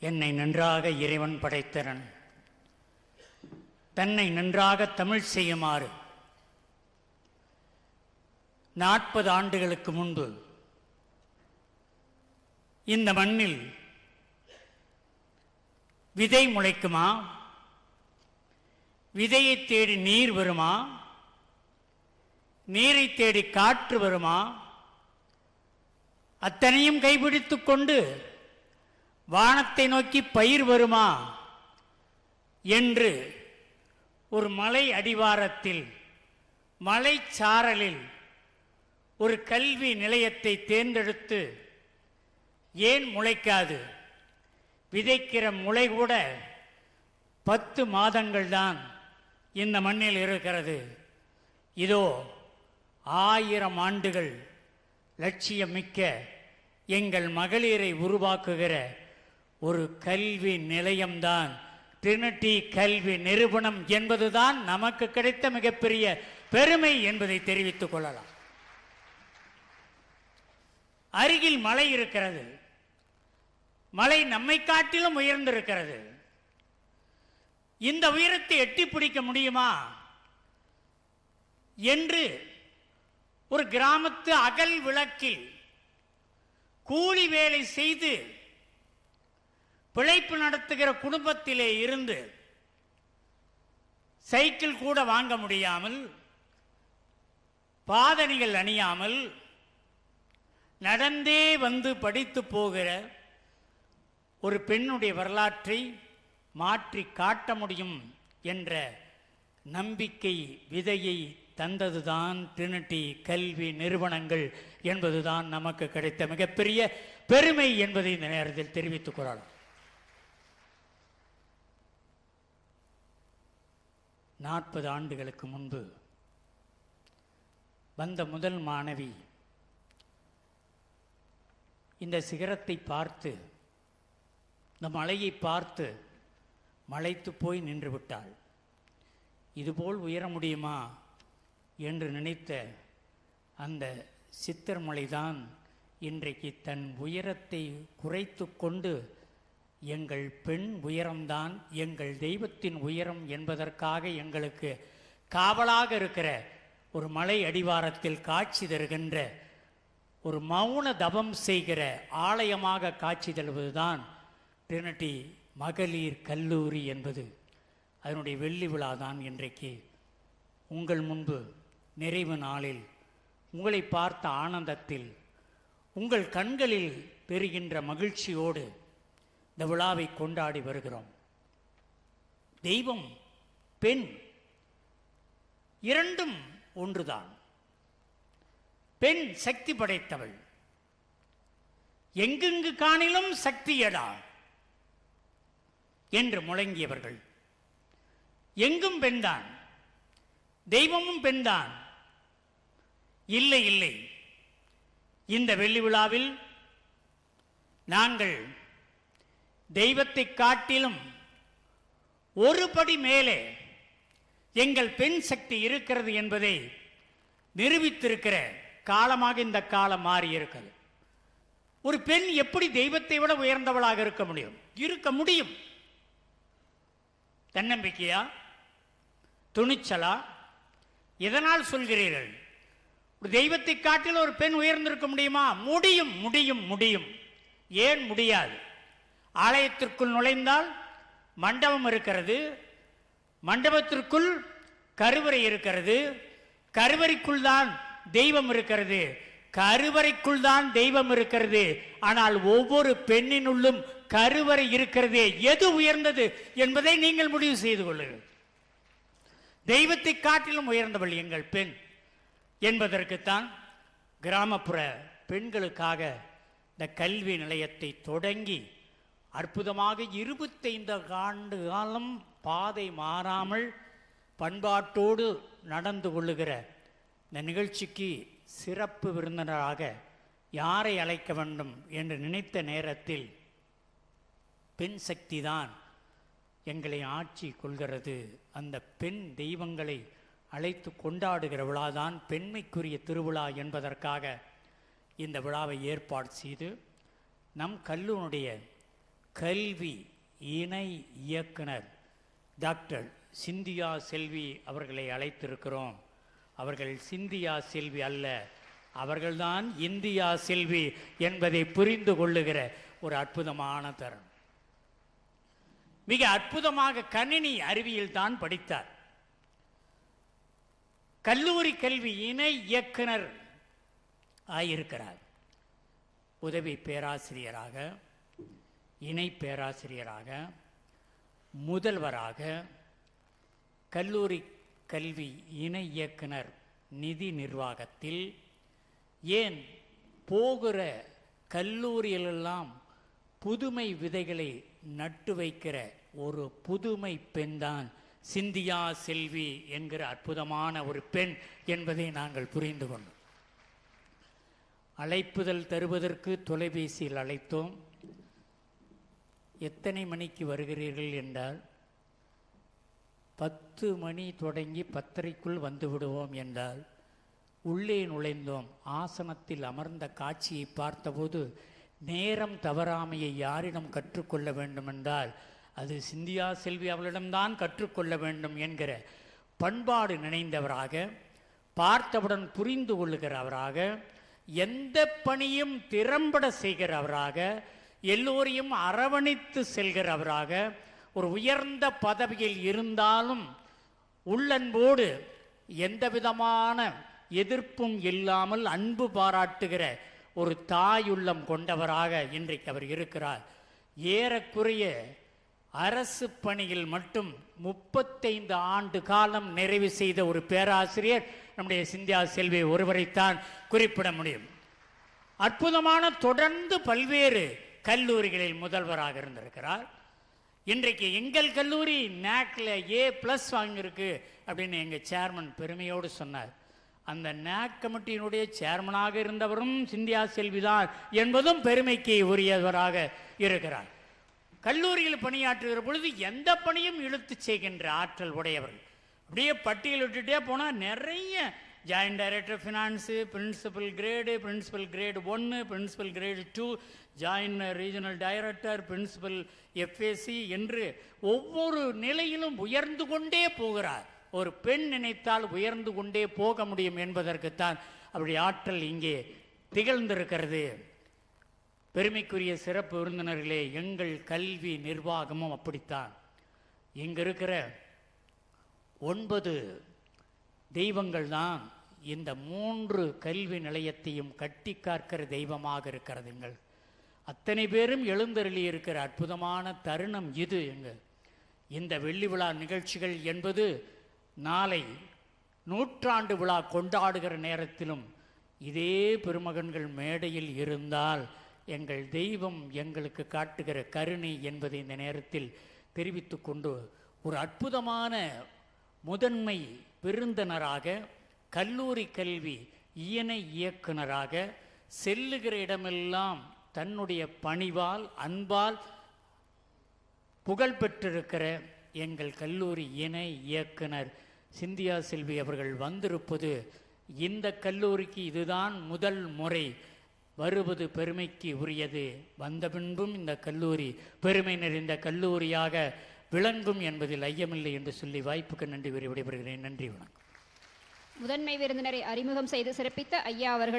என்னை நன்றாக இறைவன் படைத்தரன். தன்னை நன்றாக தமிழ் செய்யுமாறு. நாற்பது ஆண்டுகளுக்கு முன்பு இந்த மண்ணில் விதை முளைக்குமா? விதையை தேடி நீர் வருமா? நீரை தேடி காற்று வருமா? அத்தனையும் கைபிடித்து கொண்டு வானத்தை நோக்கி பயிர் வருமா என்று ஒரு மலை அடிவாரத்தில் மலைச்சாரலில் ஒரு கல்வி நிலையத்தை தேர்ந்தெடுத்து ஏன் முளைக்காது? விதைக்கிற முளை கூட பத்து மாதங்கள் தான் இந்த மண்ணில் இருக்கிறது. இதோ ஆயிரம் ஆண்டுகள் லட்சியமிக்க எங்கள் மகளிரை உருவாக்குகிற ஒரு கல்வி நிலையம்தான். ட்ரினிட்டி கல்வி நிறுவனம் என்பதுதான் நமக்கு கிடைத்த மிகப்பெரிய பெருமை என்பதை தெரிவித்துக் கொள்ளலாம். அருகில் மலை இருக்கிறது. மலை நம்மை காட்டிலும் உயர்ந்திருக்கிறது. இந்த உயரத்தை எட்டி பிடிக்க முடியுமா? என்று ஒரு கிராமத்து அகல் விளக்கில் கூலி வேலை செய்து பிழைப்பு நடத்துகிற குடும்பத்திலே இருந்து சைக்கிள் கூட வாங்க முடியாமல் பாதணிகள் அணியாமல் நடந்தே வந்து படித்து போகிற ஒரு பெண்ணுடைய வரலாற்றை மாற்றி காட்ட முடியும் என்ற நம்பிக்கை விதையை தந்ததுதான் ட்ரினிட்டி கல்வி நிறுவனங்கள் என்பதுதான் நமக்கு கிடைத்த மிகப்பெரிய பெருமை என்பதை இந்த நேரத்தில் தெரிவித்துக் கொள்ளலாம். நாற்பது ஆண்டுகளுக்கு முன்பு வந்த முதல் மாணவி இந்த சிகரத்தை பார்த்து இந்த மலையை பார்த்து மலைத்து போய் நின்று விட்டாள். இதுபோல் உயர முடியுமா என்று நினைத்த அந்த சித்தர்மலைதான் இன்றைக்கு தன் உயரத்தை குறைத்து கொண்டு எங்கள் பெண் உயரம்தான் எங்கள் தெய்வத்தின் உயரம் என்பதற்காக எங்களுக்கு காவலாக இருக்கிற ஒரு மலை அடிவாரத்தில் காட்சி தருகின்ற ஒரு மௌன தபம் செய்கிற ஆலயமாக காட்சி தருவதுதான் ட்ரினிட்டி மகளிர் கல்லூரி என்பது. அதனுடைய வெள்ளி விழா தான் இன்றைக்கு. உங்கள் முன்பு நிறைவு நாளில் உங்களை பார்த்த ஆனந்தத்தில் உங்கள் கண்களில் பெறுகின்ற மகிழ்ச்சியோடு இந்த விழாவை கொண்டாடி வருகிறோம். தெய்வம் பெண் இரண்டும் ஒன்றுதான். பெண் சக்தி படைத்தவள். எங்கெங்கு காணிலும் சக்தியடா என்று முழங்கியவர்கள். எங்கும் பெண்தான் தெய்வமும் பெண்தான். இல்லை இல்லை. இந்த வெள்ளி விழாவில் நாங்கள் தெய்வத்தை காட்டிலும் ஒரு படி மேலே எங்கள் பெண் சக்தி இருக்கிறது என்பதை நிரூபித்திருக்கிற காலமாக இந்த காலம் மாறி இருக்கிறது ஒரு பெண் எப்படி தெய்வத்தை விட உயர்ந்தவளாக இருக்க முடியும்? இருக்க முடியும். தன்னம்பிக்கையா? துணிச்சலா? எதனால் சொல்கிறீர்கள்? ஒரு தெய்வத்தை காட்டில் ஒரு பெண் உயர்ந்திருக்க முடியுமா? முடியும் முடியும் முடியும். ஏன் முடியாது? ஆலயத்திற்குள் நுழைந்தால் மண்டபம் இருக்கிறது. மண்டபத்திற்குள் கருவறை இருக்கிறது. கருவறைக்குள் தான் தெய்வம் இருக்கிறது. கருவறைக்குள் தான் தெய்வம் இருக்கிறது. ஆனால் ஒவ்வொரு பெண்ணினுள்ளும் கருவறை இருக்கிறதே. எது உயர்ந்தது என்பதை நீங்கள் முடிவு செய்து கொள்ளுங்கள். தெய்வத்தை காட்டிலும் உயர்ந்தவள் எங்கள் பெண் என்பதற்குத்தான் கிராமப்புற பெண்களுக்காக இந்த கல்வி நிலையத்தை தொடங்கி அற்புதமாக இருபத்தைந்து ஆண்டு காலம் பாதை மாறாமல் பண்பாட்டோடு நடந்து கொள்ளுகிற இந்த நிகழ்ச்சிக்கு சிறப்பு விருந்தினராக யாரை அழைக்க வேண்டும் என்று நினைத்த நேரத்தில் பெண் சக்தி தான் எங்களை ஆட்சி கொள்கிறது. அந்த பெண் தெய்வங்களை அழைத்து கொண்டாடுகிற விழாதான் பெண்மைக்குரிய திருவிழா என்பதற்காக இந்த விழாவை ஏற்பாடு செய்து நம் கல்லூனுடைய கல்வி இணை இயக்குனர் டாக்டர் சிந்தியா செல்வி அவர்களை அழைத்திருக்கிறோம். அவர்கள் சிந்தியா செல்வி அல்ல அவர்கள்தான் இந்தியா செல்வி என்பதை புரிந்து கொள்ளுகிற ஒரு அற்புதமான தருணம். மிக அற்புதமாக கணினி அறிவியல் தான் படித்தார். கல்லூரி கல்வி இணை இயக்குனர் ஆயிருக்கிறார். உதவி பேராசிரியராக இணை பேராசிரியராக முதல்வராக கல்லூரி கல்வி இணை இயக்குனர் நிதி நிர்வாகத்தில் ஏன் போகிற கல்லூரியிலெல்லாம் புதுமை விதைகளை நட்டு வைக்கிற ஒரு புதுமை பெண்தான் சிந்தியா செல்வி என்கிற அற்புதமான ஒரு பெண் என்பதை நாங்கள் புரிந்து கொண்டோம். அழைப்புதல் தருவதற்கு தொலைபேசியில் அழைத்தோம். எத்தனை மணிக்கு வருகிறீர்கள் என்றால் பத்து மணி தொடங்கி பத்தரைக்குள் வந்து விடுவோம் என்றால் உள்ளே நுழைந்தோம். ஆசனத்தில் அமர்ந்த காட்சியை பார்த்தபோது நேரம் தவறாமையை யாரிடம் கற்றுக்கொள்ள வேண்டுமென்றால் அது சிந்தியா செல்வி அவளிடம்தான் கற்றுக்கொள்ள வேண்டும் என்கிற பண்பாடு நினைந்தவராக பார்த்தவுடன் புரிந்து கொள்ளுகிறவராக எந்த பணியும் திறம்பட செய்கிறவராக எல்லோரையும் அரவணைத்து செல்கிறவராக ஒரு உயர்ந்த பதவியில் இருந்தாலும் உள்ளன்போடு எந்த விதமான எதிர்ப்பும் இல்லாமல் அன்பு பாராட்டுகிற ஒரு தாயுள்ளம் கொண்டவராக இன்றைக்கு அவர் இருக்கிறார். ஏறக்குறைய அரசு பணியில் மட்டும் முப்பத்தைந்து ஆண்டு காலம் நிறைவு செய்த ஒரு பேராசிரியர் நம்முடைய சிந்தியா செல்வி ஒருவரைத்தான் குறிப்பிட முடியும். அற்புதமான தொடர்ந்து பல்வேறு கல்லூரிகளில் முதல்வராக இருந்திருக்கிறார். இன்றைக்கு எங்கள் கல்லூரி நேக்கில் ஏ ப்ளஸ் வாங்கியிருக்கு அப்படின்னு எங்கள் சேர்மன் பெருமையோடு சொன்னார். அந்த நேக் கமிட்டியினுடைய சேர்மனாக இருந்தவரும் சிந்தியா செல்விதான் என்பதும் பெருமைக்கு உரியவராக இருக்கிறார். கல்லூரியில் பணியாற்றுகிற பொழுது எந்த பணியும் இழுத்து செய்கின்ற ஆற்றல் உடையவர்கள். அப்படியே பட்டியல் விட்டுட்டே போனால் நிறைய joint director finance principal grade principal grade ஒன்று principal grade two joint regional director principal FAC என்று ஒவ்வொரு நிலையிலும் உயர்ந்து கொண்டே போகிறார். ஒரு பெண் நினைத்தால் உயர்ந்து கொண்டே போக முடியும் என்பதற்குத்தான் அப்படி ஆற்றல் இங்கே திகழ்ந்திருக்கிறது. பெருமைக்குரிய சிறப்பு விருந்தினர்களே எங்கள் கல்வி நிர்வாகமும் அப்படித்தான். இங்கிருக்கிற ஒன்பது தெய்வங்கள் தான் இந்த மூன்று கல்வி நிலையத்தையும் கட்டி காக்கிற தெய்வமாக இருக்கிறதுங்கள். அத்தனை பேரும் எழுந்தருளி இருக்கிற அற்புதமான தருணம் இது எங்க இந்த வெள்ளி விழா நிகழ்ச்சிகள் என்பது நாளை நூற்றாண்டு விழா கொண்டாடுகிற நேரத்திலும் இதே பெருமகன்கள் மேடையில் இருந்தால் எங்கள் தெய்வம் எங்களுக்கு காட்டுகிற கருணை என்பதை இந்த நேரத்தில் தெரிவித்து கொண்டு ஒரு அற்புதமான முதன்மை விருந்தினராக கல்லூரி கல்வி இயனை இயக்குனராக செல்லுகிற இடமெல்லாம் தன்னுடைய பணிவால் அன்பால் புகழ் பெற்றிருக்கிற எங்கள் கல்லூரி இணை இயக்குனர் சிந்தியா செல்வி அவர்கள் வந்திருப்பது இந்த கல்லூரிக்கு இதுதான் முதல் முறை வருவது பெருமைக்கு உரியது. வந்த பின்பும் இந்த கல்லூரி பெருமை நிறைந்த கல்லூரியாக விளங்கும் என்பதில் ஐயமில்லை என்று சொல்லி வாய்ப்புக்கு நன்றி கூறி நன்றி வணக்கம். முதன்மை விருந்தினரை அறிமுகம் செய்து சிறப்பித்த ஐயா அவர்களுக்கு